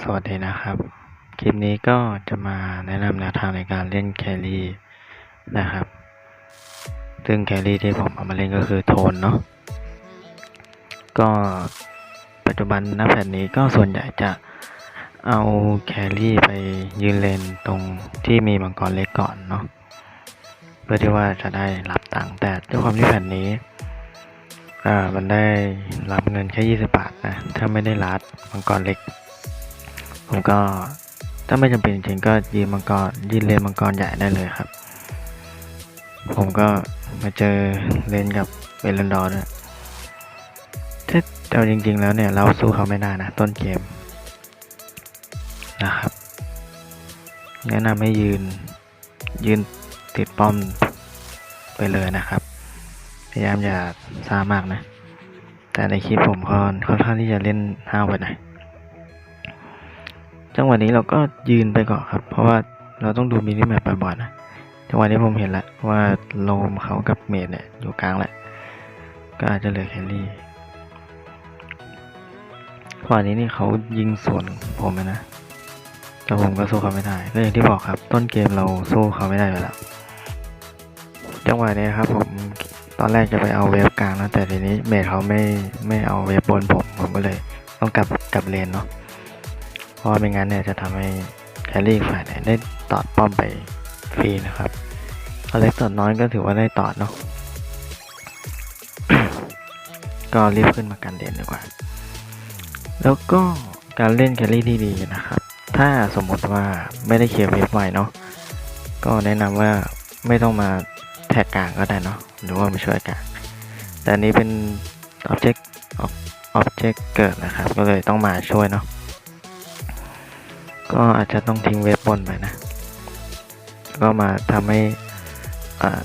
สวัสดีนะครับ คลิปนี้ก็จะมาแนะนำแนวทางในการเล่นแครี่นะครับ ซึ่งแครี่ที่ผมเอามาเล่นก็คือโทนเนาะ ก็ปัจจุบันน้าแผ่นนี้ก็ส่วนใหญ่จะเอาแครี่ไปยืนเลนตรงที่มีมังกรเล็กก่อนเนาะ เพื่อที่ว่าจะได้รับตังค์แต่ด้วยความที่แผ่นนี้อ่ามันได้รับเงินแค่ 20 บาทนะ ถ้าไม่ได้รัดมังกรเล็ก ผมก็ถ้าไม่จำเป็นจริงๆก็ยืนมังกรยืนเลนมังกรใหญ่ได้เลยครับ ผมก็มาเจอเลนกับเวลันดอร์ด้วยถ้าเอาจริง ๆ แล้วเนี่ย เราสู้เขาไม่ได้นะ ต้นเกมนะครับ แนะนำให้ยืนยืนติดป้อมไปเลยนะครับ พยายามอย่าซ่ามากนะ แต่ในคลิปผมก็ค่อนข้างที่จะเล่นห้าวไปหน่อย จังหวะนี้เราก็ยืนไปก่อนครับ เพราะว่าเราต้องดูมินิแมปบ่อยๆนะจังหวะนี้ผมเห็นแล้วว่าโลมเขากับเมดเนี่ยอยู่กลางแหละ ก็อาจจะเหลือแคลรี่จังหวะนี้นี่เขายิงสวนผมนะแต่ผมก็สู้เขาไม่ได้ก็อย่างที่บอกครับ ต้นเกมเราสู้เขาไม่ได้อยู่แล้วจังหวะนี้ครับผมตอนแรกจะไปเอาเวฟกลางนะแต่ทีนี้เมดเขาไม่ไม่เอาเวฟบนผมผมก็เลย ต้องกลับกลับเลนเนาะ เพราะว่าไม่งั้นเนี่ยจะทำให้แคลรี่ฝ่ายเนี่ยได้ตอดป้อมไปฟรีนะครับอเล็กตอดน้อยก็ถือว่าได้ตอดเนาะก็รีบขึ้นมากันเด่นดีกว่า แล้วก็การเล่นแคลรี่ที่ดีนะครับ ถ้าสมมติว่าไม่ได้เคลียร์เวฟไวเนาะก็แนะนำว่าไม่ต้องมาแท็กกลางก็ได้เนาะหรือว่ามาช่วยกลางแต่นี้เป็น object object เกิดนะครับ ก็เลยต้องมาช่วยเนาะ ก็อาจจะต้องทิ้งเวฟบนไปนะ ก็มาทำให้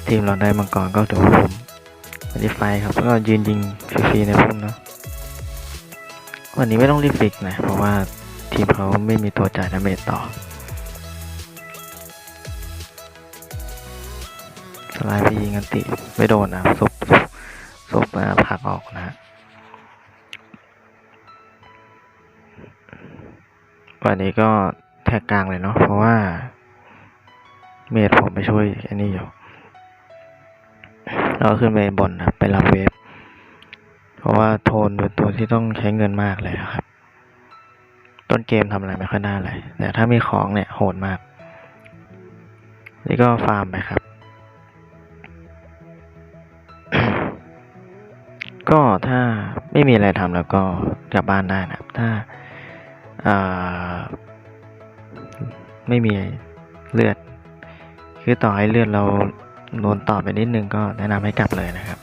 ทีมเราได้มังกรก็ถือว่าผมวันนี้ไฟครับก็ยืนยิงฟรีๆในพุ่มเนาะวันนี้ไม่ต้องรีบฟิกนะ เพราะว่าทีมเขาไม่มีตัวจ่ายดาเมจต่อสไลด์ไปยิงกันติ ไม่โดนนะซุบซุบซุบผักออกนะ วันนี้ก็แท็กกลางเลยเนาะเพราะว่า เมดผมไปช่วยอ้นี่อยู่เราขึ้นไปบนนะไปรับเวฟเพราะว่าโทนเป็นตัวที่ต้องใช้เงินมากเลยครับ ต้นเกมทำอะไรไม่ค่อยได้เลยแต่ถ้ามีของเนี่ยโหดมาก นี่ก็ฟาร์มไปครับ ก็ถ้าไม่มีอะไรทำแล้วก็กลับบ้านได้นะครับถ้า ไม่มีเลือด คือต่อให้เลือดเราโดนต่อไปนิดนึงก็แนะนำให้กลับเลยนะครับ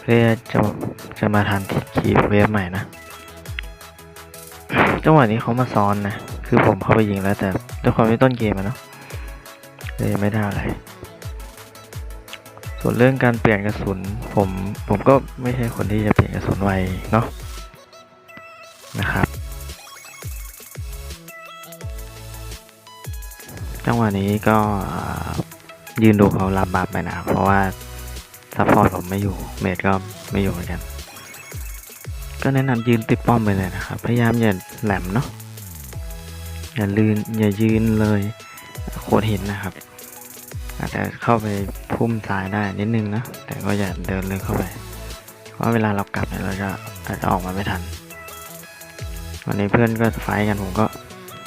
เพื่อจะจะมาทันทีคีบเวฟใหม่นะ จังหวะนี้เขามาซ้อนนะ คือผมเข้าไปยิงแล้วแต่ด้วยความที่ต้นเกมอะเนาะเลยไม่ได้อะไร ส่วนเรื่องการเปลี่ยนกระสุน ผมผมก็ไม่ใช่คนที่จะเปลี่ยนกระสุนไวเนาะ นะครับ จังหวะนี้ก็ยืนดูเขารับบาปไปนะ เพราะว่าซัพพอร์ตผมไม่อยู่ เมดก็ไม่อยู่เหมือนกัน ก็แนะนำยืนติดป้อมไปเลยนะครับ พยายามอย่าแหลมเนาะ อย่าลืนอย่ายืนเลยโคดหินนะครับ อาจจะเข้าไปพุ่มซ้ายได้นิดนึงนะ แต่ก็อย่าเดินเลยเข้าไป เพราะเวลาเรากลับเนี่ยเราจะอาจจะออกมาไม่ทัน วันนี้เพื่อนก็ไฟกันผมก็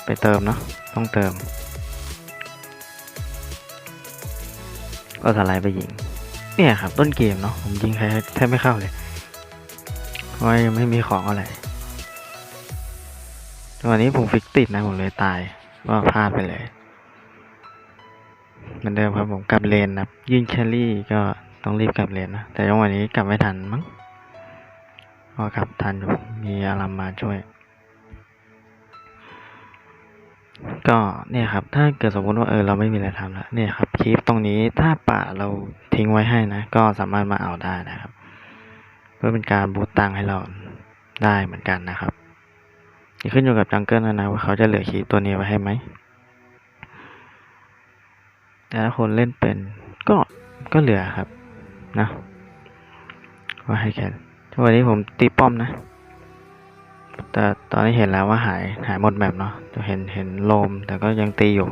ไปเติมเนาะต้องเติม ก็สไลด์ไปยิง เนี่ยครับ ต้นเกมเนาะผมยิงใครแทบไม่เข้าเลยเพราะว่ายังไม่มีของอะไรวันนี้ผมฟิกติดนะผมเลยตายว่าพลาดไปเลยเหมือนเดิมครับผมกลับเลนนะยิงแครี่ก็ต้องรีบกลับเลนนะแต่จังวะนี้กลับไม่ทันมั้งพอกลับทันอยู่มีอารามมาช่วย ก็เนี่ยครับ ถ้าเกิดสมมติว่าเออเราไม่มีอะไรทำแล้วเนี่ยครับคลิปตรงนี้ถ้าป่าเราทิ้งไว้ให้นะ ก็สามารถมาเอาได้นะครับ เพื่อเป็นการบูตตังค์ให้เราได้เหมือนกันนะครับขึ้นอยู่กับจังเกิลนะนะว่าเขาจะเหลือคลิปตัวนี้ไว้ให้ไหมแต่ถ้าคนเล่นเป็นก็ก็เหลือครับ นะว่าให้แค่วันนี้ผมตีป้อมนะ แต่ตอนนี้เห็นแล้วว่าหายหายหมดแมปเนาะจะเห็นเห็นลมแต่ก็ยังตีอยู่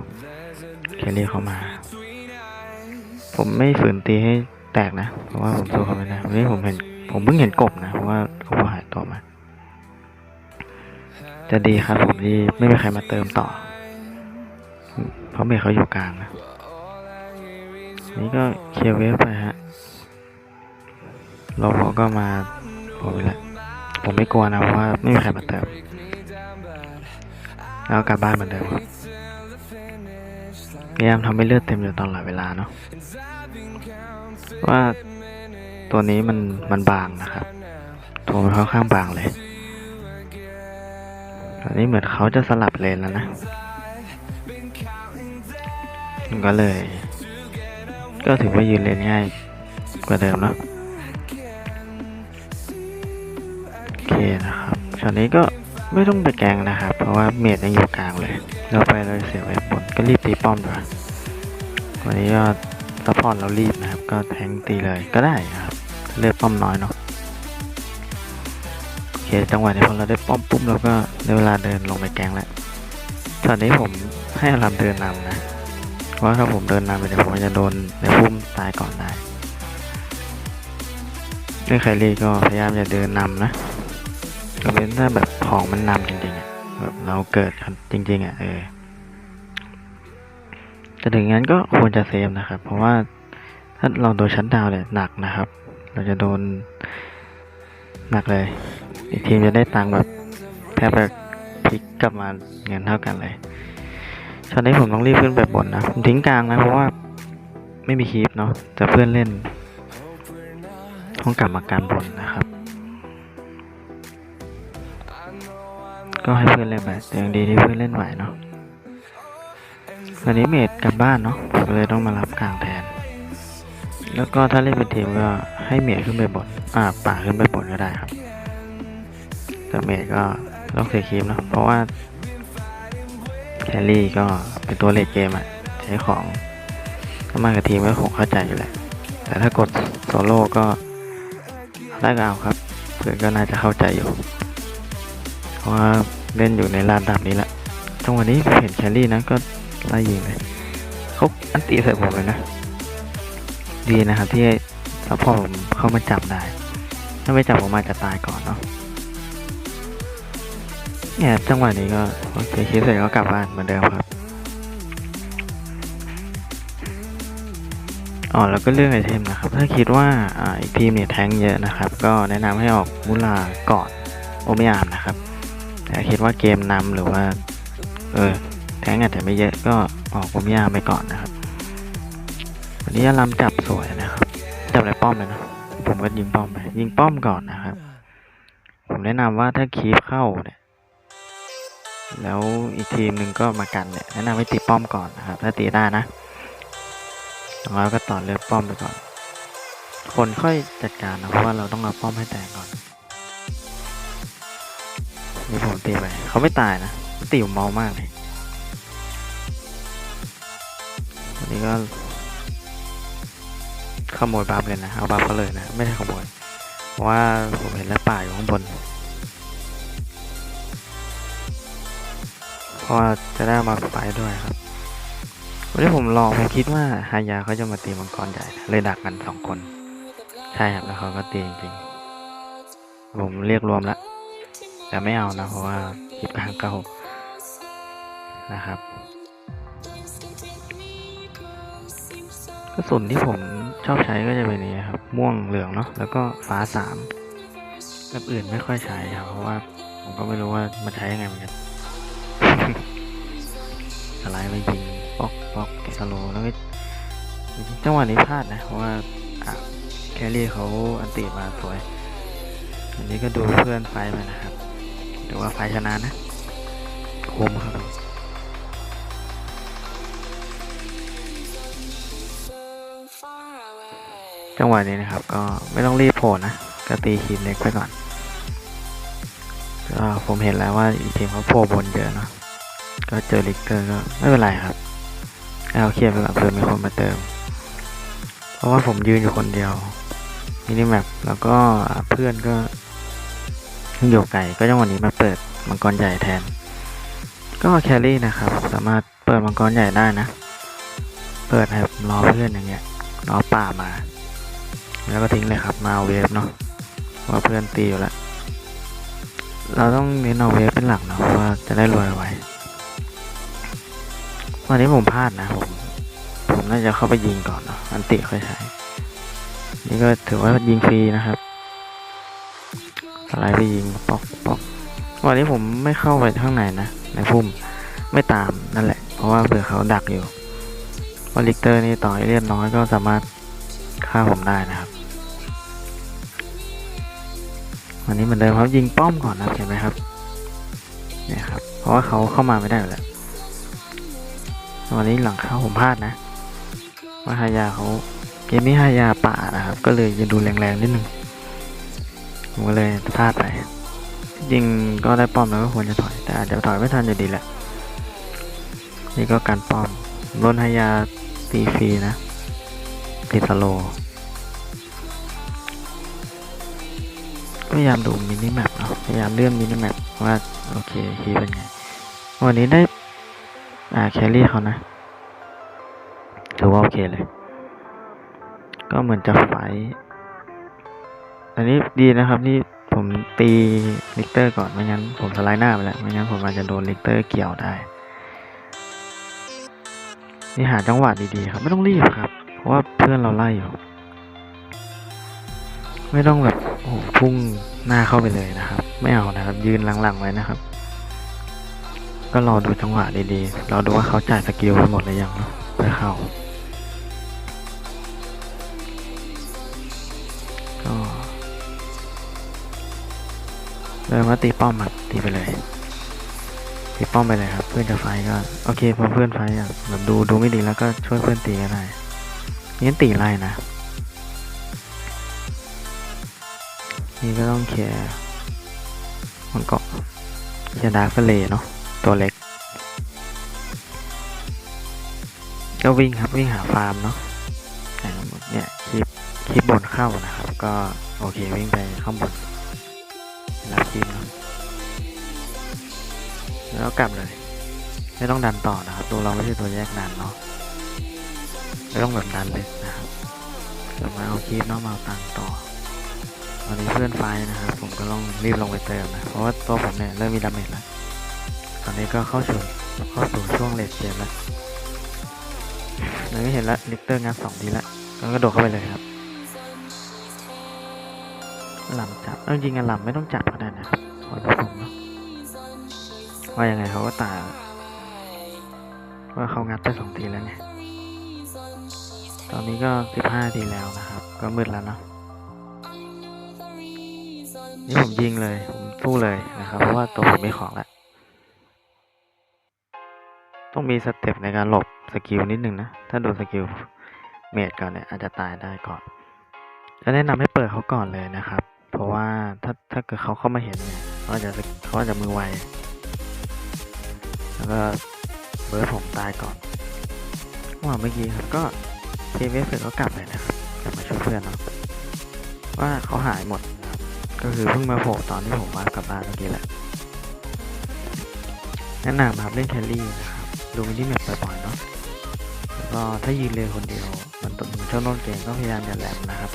เคลลี่เข้ามา ผมไม่ฝืนตีให้แตกนะ เพราะว่าผมสู้เขาไม่ได้วันนี้ผมเห็นผมเพิ่งเห็นกบนะเพราะว่าเขาหายตัวมา จะดีครับผมที่ไม่มีใครมาเติมต่อ เพราะเมย์เขาอยู่กลางนะ นี่ก็เคลียร์เวฟไปฮะเราก็มาผมไปแล้ว ผมไม่กลัวนะเพราะว่าไม่มีใครมาเติมแล้วกลับบ้านเหมือนเดิมครับพยายามทำให้เลือดเต็มอยู่ตลอดเวลาเนาะว่าตัวนี้มันมันบางนะครับตัวมันค่อนข้างบางเลยตอนนี้เหมือนเขาจะสลับเลนแล้วนะก็เลย ก็ถือว่ายืนเลนง่ายกว่าเดิมเนา เคนะครับตอนนี้ก็ไม่ต้องไปแกงนะครับ เพราะว่าเมดยังอยู่กลางเลย เราไปเลยเสียไว้บนก็รีบตีป้อมดีกว่าวันนี้ก็ซัพพอร์ตเรารีบนะครับ ก็แทงตีเลยก็ได้นะครับ เลือดป้อมน้อยเนาะโอเคจังหวะนี้พอเราได้ป้อมปุ๊บเราก็ได้เวลาเดินลงไปแกงแล้วตอนนี้ผมให้อารามเดินนำนะเพราะว่าถ้าผมเดินนำไปเดี๋ยวผมจะโดนในพุ่มตายก่อนได้เรื่องไคลี่ก็พยายามจะเดินนำนะ ก็เป็นถ้าแบบของมันนำจริงๆอะแบบเราเกิดจริง ๆ อะเออแต่ถึงงั้นก็ควรจะเซฟนะครับ เพราะว่าถ้าเราโดนชั้นดาวเนี่ยหนักนะครับ เราจะโดนหนักเลย อีกทีมจะได้ตังค์แบบแทบจะพลิกกลับมาเงินเท่ากันเลยตอนนี้ผมต้องรีบขึ้นไปบนนะผมทิ้งกลางนะเพราะว่าไม่มีคีปเนาะแต่เพื่อนเล่น ต้องกลับมาการบนนะครับ ก็ให้เพื่อนเล่นไปแต่ยังดีที่เพื่อนเล่นไหวเนาะวันนี้เมดกลับบ้านเนาะเลยต้องมารับกลางแทน แล้วก็ถ้าเล่นเป็นทีมก็ให้เมดขึ้นไปบนอ่าป่าขึ้นไปบนก็ได้ครับ แต่เมดก็ต้องเสียคีปเนาะเพราะว่าแคลรี่ก็เป็นตัวเลดเกมอะใช้ของถ้ามากับทีมก็คงเข้าใจอยู่แหละ แต่ถ้ากดโซโล่ก็ได้ก็เอาครับ เพื่อนก็น่าจะเข้าใจอยู่ เพราะว่า เล่นอยู่ในลานดับนี้แหละจังหวะนี้เห็นแคลรี่นะก็ไล่ยิงเลยเขาอันตีใส่ผมเลยนะ ดีนะครับที่ซัพพอร์ตผมเข้ามาจับได้ ถ้าไม่จับผมอาจจะตายก่อนเนาะเนี่ยจังหวะนี้ก็โอเคคิดเสร็จก็กลับบ้านเหมือนเดิมครับอ๋อแล้วก็เรื่องไอเทมนะครับ ถ้าคิดว่าอ่าอีกทีมเนี่ยแทงเยอะนะครับ ก็แนะนำให้ออกมุลาก่อนโอเมยามนะครับ แต่คิดว่าเกมนำหรือว่า เออ แทงอาจจะไม่เยอะก็ออกโอเมยาไปก่อนนะครับ วันนี้อารามจับสวยนะครับ จับอะไรป้อมเลยนะ ผมก็ยิงป้อมไป ยิงป้อมก่อนนะครับ ผมแนะนำว่าถ้าคีฟเข้าเนี่ยแล้วอีกทีมหนึ่งก็มากันเนี่ยแนะนำให้ตีป้อมก่อนนะครับ ถ้าตีได้นะแล้วก็ต่อเลือกป้อมไปก่อน คนค่อยจัดการนะเพราะว่าเราต้องเอาป้อมให้แตกก่อน นี่ผมตีไปเขาไม่ตายนะตีผมเมามากเลยวันนี้ก็ ขโมยบัฟเลยนะ เอาบัฟเขาเลยนะ ไม่ได้ขโมย เพราะว่าผมเห็นแล้วป่าอยู่ข้างบนพราะว่าจะได้มาไฟด้วยครับ วันนี้ผมลองผมคิดว่าฮายาเขาจะมาตีมังกรใหญ่ เลยดักกันสองคน ใช่ครับแล้วเขาก็ตีจริงๆ ผมเรียกรวมแล้ว แต่ไม่เอานะ เพราะว่าคลิปกลางเก่านะครับกระสุนที่ผมชอบใช้ก็จะเป็นนี้ครับ ม่วงเหลืองเนาะแล้วก็ฟ้าสามแบบอื่นไม่ค่อยใช้ครับเพราะว่าผมก็ไม่รู้ว่ามันใช้ยังไงเหมือนกันสไลด์ไปยิงป๊อกป๊อกสโลแล้วก็จังหวะนี้พลาดนะเพราะว่าแคลรี่เขาอันตีมาสวย อันนี้ก็ดูเพื่อนไฟมานะครับ ถือว่าไฟชนะนะคมครับจังหวะนี้นะครับ ก็ไม่ต้องรีบโผล่นะก็ตีคีมเล็กไปก่อนก็ผมเห็นแล้วว่าอีกทีมเขาโผล่บนเยอะเนาะก็เจอลิกเตอร์ก็ไม่เป็นไรครับเอาเคลียร์ไปก่อนเผื่อมีคนมาเติม เพราะว่าผมยืนอยู่คนเดียวมินิแมปแล้วก็เพื่อนก็ อยู่ไก่ก็จังวะนี้มาเปิดมังกรใหญ่แทน ก็แครี่นะครับ สามารถเปิดมังกรใหญ่ได้นะ เปิดแบบรอเพื่อนอย่างเงี้ยรอป่ามา แล้วก็ทิ้งเลยครับมาเวฟเนาะว่าเพื่อนตีอยู่แล้วเราต้องเน้นเอาเวฟเป็นหลักเนาะเพราะว่าจะได้รวยไววันนี้ผมพลาดนะผมผมน่าจะเข้าไปยิงก่อนเนาะอันติค่อยใช้นี่ก็ถือว่ายิงฟรีนะครับ สไลด์ไปยิงปอกปอกวันนี้ผมไม่เข้าไปข้างในนะ ในพุ่มไม่ตามนั่นแหละ เพราะว่าเผื่อเขาดักอยู่ว่าลิกเตอร์นี่ต่อให้เลือดน้อยก็สามารถฆ่าผมได้นะครับ วันนี้เหมือนเดิมครับยิงป้อมก่อนนะเห็นไหมครับเนี่ยครับ เพราะว่าเขาเข้ามาไม่ได้แล้ววันนี้หลังเข้าผมพลาดนะ ว่าฮายาเขาเกมนี้ฮายาป่านะครับ ก็เลยจะดูแรงๆนิดนึง ผมก็เลยพลาดไป ยิงก็ได้ป้อมแล้วก็ควรจะถอย แต่อาจจะถอยไม่ทันอยู่ดีแหละ นี่ก็การป้อมโดนฮายาตีฟรีนะติดสโล พยายามดูมินิแมปเนาะพยายามเลื่อนมินิแมปว่า โอเคคีเป็นไง วันนี้ได้ อ่าแครี่เขานะถือว่าโอเคเลย ก็เหมือนจะไฟ อันนี้ดีนะครับที่ผมตีลิกเตอร์ก่อนไม่งั้นผมสไลด์หน้าไปแล้วไม่งั้นผมอาจจะโดนลิกเตอร์เกี่ยวได้ นี่หาจังหวะดีๆครับ ไม่ต้องรีบครับ เพราะว่าเพื่อนเราไล่อยู่ ไม่ต้องแบบโอ้โหพุ่งหน้าเข้าไปเลยนะครับ ไม่เอานะครับ ยืนหลังๆไว้นะครับ ก็รอดูจังหวะดีๆราดูว่าเขาจ่ายสกิลไปหมดหรือยังเนะไปเข้า เริ่มว่าตีป้อมครับตีไปเลยตีป้อมไปเลยครับ เพื่อนจะไฟก็โอเคพอเพื่อนไฟอะแบบดูดูไม่ดีแล้วก็ช่วยเพื่อนตีก็ได้งั้นตีไล่นะนี่ก็ต้องเคลียร์มันก็เคลียร์ดาร์กเลเนาะตัวเล็ก ก็วิ่งครับวิ่งหาฟาร์มเนาะเนี่ยคลิปคลิปบนเข้านะครับ ก็โอเควิ่งไปข้างบน รับคลิปเนะแล้วกลับเลย ไม่ต้องดันต่อนะครับ ตัวเราไม่ใช่ตัวแยกดันเนาะไม่ต้องแบบดันเลยนะครับเดี๋ยวมาเอาคลิปเนาะมาตังต่อวันนี้เพื่อนไฟนะครับ ผมก็ต้องรีบลงไปเติมนะ เพราะว่าตัวผมเนี่ยเริ่มมีดาเมจแล้ว ตอนนี้ก็เข้าสู่เข้าสู่ช่วงเลทเกมแล้วเราไม่เห็นละลิกเตอร์งานสองทีละก็กระโดดเข้าไปเลยครับ หล่ำจับเอาจริงๆอะหล่ำไม่ต้องจับก็ได้นะครับขอดูผมเนาะว่ายังไงเขาก็ตายแล้วว่าเขางัดไปสองทีแล้วไงตอนนี้ก็สิบห้าทีแล้วนะครับ ก็มืดแล้วเนาะนี่ผมยิงเลย ผมสู้เลยนะครับ เพราะว่าตัวผมมีของแล้วต้องมีสเต็ปในการหลบสกิลนิดนึงนะ ถ้าโดนสกิลเมดก่อนเนี่ยอาจจะตายได้ก่อนจะแนะนำให้เปิดเขาก่อนเลยนะครับ เพราะว่าถ้าถ้าเกิดเขาเข้ามาเห็นเนี่ยเขาอาจจะเขาอาจจะมือไว แล้วก็เบิร์ดผมตายก่อนว่าเมื่อกี้ครับก็เทเวฟเสร็จก็กลับเลยนะครับกลับมาช่วยเพื่อนเนาะว่าเขาหายหมดนะก็คือเพิ่งมาโผล่ตอนที่ผมมากลับบ้านเมื่อกี้แหละแนะนำครับเล่นแคลรี่นะครับดูมินิแมปบ่อยๆเนาะแล้วก็ถ้ายืนเลยคนเดียวมันตเหมือนช่วงต้นเกมก็พยายามอย่าแหลมนะครับ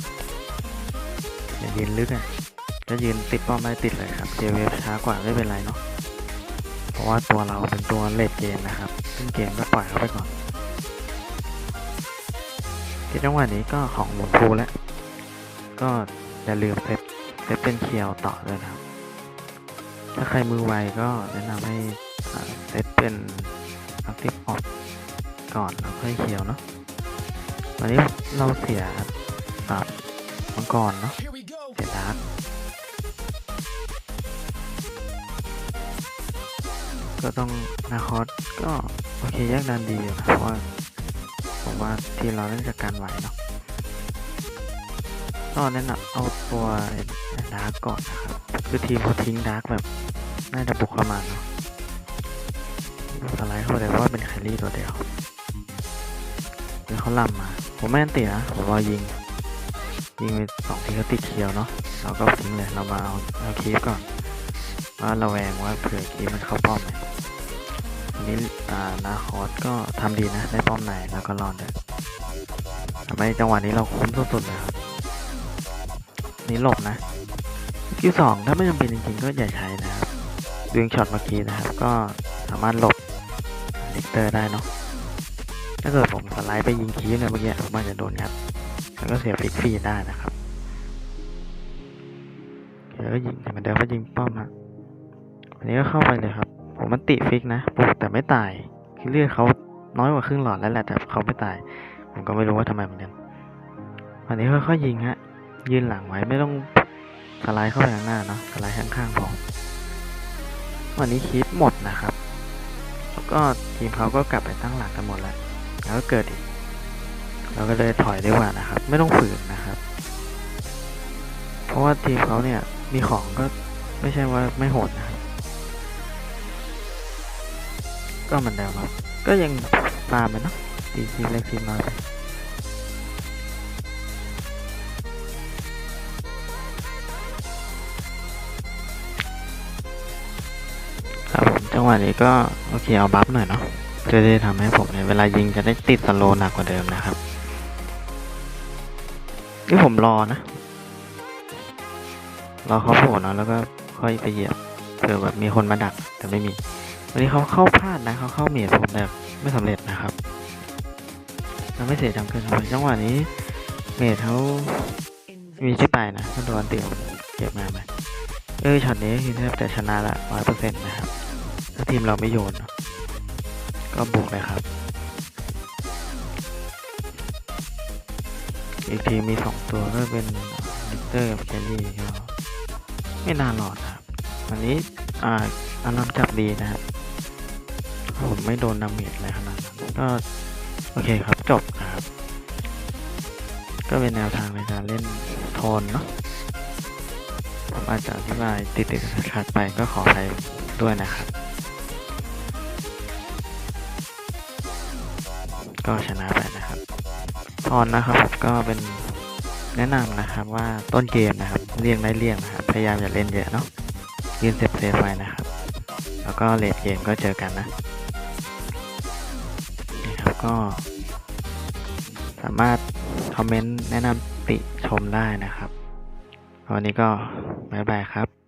อย่ายืนลึกอะก็ยืนติดป้อมได้ติดเลยครับเจเวฟช้ากว่าไม่เป็นไรเนาะเพราะว่าตัวเราเป็นตัวเลดเกมนะครับขึ้นเกมก็ปล่อยเขาไปก่อนที่จังหวะนี้ก็ของหมุนฟูแล้ว ก็อย่าลืมเซตเซตเป็นเคียวต่อเลยนะครับ ถ้าใครมือไวก็แนะนำให้เซตเป็น Active o f ก่อนแล้วค่อยเคียวเนาะวันนี้เราเสียตับมังกรเนาะ สียดาร์ก็ต้องนาคอสก็โอเคแยกดันดีอยู่นะเพราะว่าผมว่าทีเราน่าจะการไหวเนาะก็แนะนำเอาตัวดาร์กก่อนนะครับ คือทีมเขาทิ้งดาร์กแบบน่าจะบุกเข้ามาเนาะสไลด์เข้าไปเพราะว่าเป็นแคลรี่ตัวเดียวแล้วเขาล่ำมา ผมไม่นตินะ ผมรอยิง ยิงไปสองทีก็ติดเคียวเนาะเราก็ทิ้งเลยเรามาเอาเอาคีฟก่อนว่าระแวงว่าเผื่อคีมันเข้าป้อมไหมอันนี้อ่านาคอสก็ทำดีนะได้ป้อมในแล้วก็รอดด้วยทำให้จังหวะนี้เราคุ้มสุดๆเลยครับนี่หลบนะสกิลสองถ้าไม่จำเป็นจริงๆก็อย่าใช้นะครับดึงช็อตเมื่อกี้นะครับ ก็สามารถหลบลิกเตอร์ได้เนาะถ้าเกิดผมสไลด์ไปยิงคีฟเนี่ยเมื่อกี้ผมอาจจะโดนงัดแล้ว ก็เสียฟิกฟรีได้นะครับแล้วก็ยิงแต่เหมือนเดิมก็ยิงป้อมฮะวันนี้ก็เข้าไปเลยครับ ผมมันติฟิกนะปลุกแต่ไม่ตายคือเลือดเขาน้อยกว่าครึ่งหลอดแล้วแหละแต่เขาไม่ตาย ผมก็ไม่รู้ว่าทำไมเหมือนกันวันนี้ค่อยๆยิงฮะยืนหลังไว้ไม่ต้องสไลด์เข้าไปข้างหน้าเนาะสไลด์ข้างๆพอวันนี้คลิปหมดนะครับ แล้วก็ทีมเขาก็กลับไปตั้งหลักกันหมดแล้ว แล้วก็เกิดอีก เราก็เลยถอยดีกว่านะครับ ไม่ต้องฝืนนะครับ เพราะว่าทีมเขาเนี่ยมีของก็ไม่ใช่ว่าไม่โหดนะครับ ก็เหมือนเดิมครับ ก็ยังตามไปเนาะตีทีมเล็กทีมน้อยไปครับผมจังหวะนี้ก็โอเคเอาบัฟหน่อยเนาะเพื่อที่จะทำให้ผมเนี่ยเวลายิงจะได้ติดสโลหนักกว่าเดิมนะครับ นี่ผมรอนะ รอเขาโผล่เนอะแล้วก็ค่อยไปเหยียบเผื่อแบบมีคนมาดักแต่ไม่มี วันนี้เขาเข้าพลาดนะเขาเข้าเมียผมแบบไม่สำเร็จนะครับเราไม่เสียจังเกินไปจังหวะนี้ เมดเขามีที่ไปนะถ้าโดนติดเก็บมาไหมเออช็อตนี้คือแทบจะชนะละร้อยเปอร์เซ็นต์นะครับ ถ้าทีมเราไม่โยน ก็บุกเลยครับ อีกทีมมีสองตัวก็เป็นลิกเตอร์กับแคลรี่ก็ไม่น่ารอดครับวันนี้อ่าอารมณ์จับดีนะครับผมไม่โดนดาเมจอะไรขนาดนั้นก็โอเคครับจบนะครับ ก็เป็นแนวทางในการเล่นโทนเนาะผมอาจจะอธิบายติดๆขัดไปก็ขออภัยด้วยนะครับ ก็ชนะไปนะ ตอนนะครับก็เป็นแนะนำนะครับว่าต้นเกมนะครับเลี่ยงได้เลี่ยงนะครับพยายามอย่าเล่นเยอะเนาะยืนเซฟเซฟไว้นะครับ แล้วก็เลดเกมก็เจอกันนะนี่ครับก็ สามารถคอมเมนต์แนะนำติชมได้นะครับวันนี้ก็บ๊ายบายครับ